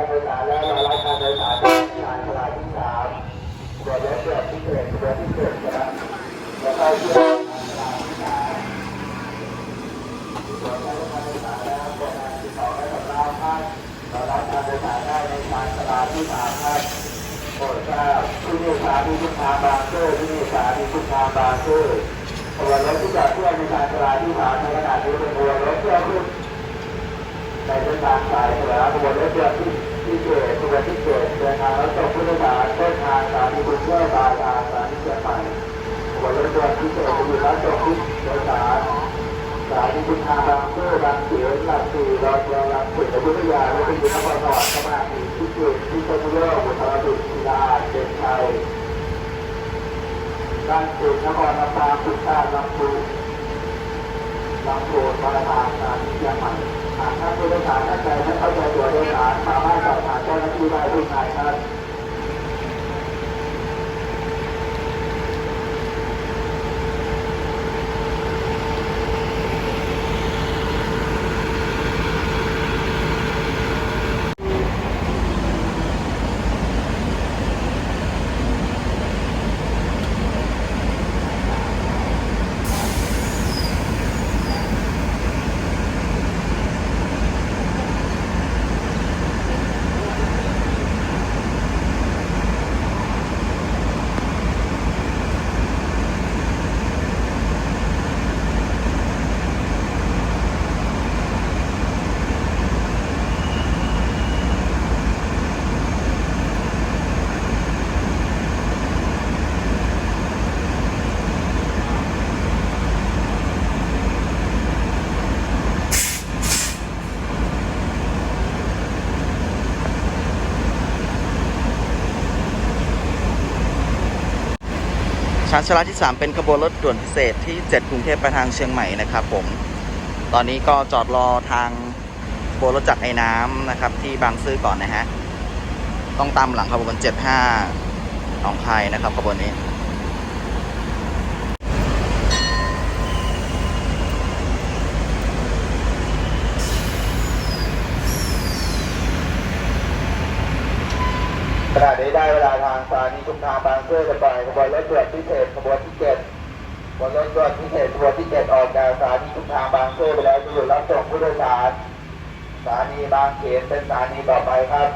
การโดยสารและรายรัการโดยสารที่สายลายที่สามขบวนรถเกือบที่เกิดขบวนที่เกิดนะครับแล้วก็เชื่อที่สามครับโปรดทราบที่นี่สามีทุกางบางซ่ที่นี่สามีทุกางบางซื่อขบวนรถที่จอดเพื่อารที่สามในขณะนี้เป็นขบวนรถเครื่อขึ้นในเส้นทางสายเหนือขบวนรถเครื่อขึ้น ที่เจ็ดขบวนที่เจ็ดเดินทางแล้วส่งผู้โดยสารต้นทางสานีกรุงเทพปลายทางสานีเชียงใหม่ขบวนรถเรือที่เจ็ดจะอยู่รับส่งผู้โดยสาสายที่คุณทางบางซื่อบางเขียหลักสี่รอเรือลำสุดอยุธยาและเป็นยุทธภสวรรค์สมาธิที่เกิดที่ชนบุรีอุตรดิตถ์ศิลาเด่นชัยด้านสุดนครลำปางพุทธาลำพูนลำพูนมาลาทางเชียงใหม่หากท่านผู้โดยสารท่านใดไม่เข้าใจ ที่ได้ที่ไหนครั ชานชาลาที่ 3 เป็นขบวนรถด่วนพิเศษที่ 7 กรุงเทพไปทางเชียงใหม่นะครับผม ตอนนี้ก็จอดรอทางขบวนรถจักรไอ้น้ำนะครับ ที่บางซื่อก่อนนะฮะ ต้องตามหลังขบวน 75หนองคายนะครับขบวนนี้ขณะนี้ได้เวลาางสถานีชุมทางบางซื่อจะปล่อยขบวนรถด่วนพิเศษขบวนที่เจ็ดขบวนรถด่วนพิเศษขบวนที่เจ็ดออกจากสถานีชุมทางบางซื่อไปแล้วจะอยู่รับส่งผู้โดยสารสถานีบางเขนเป็นสถานีต่อไปครับ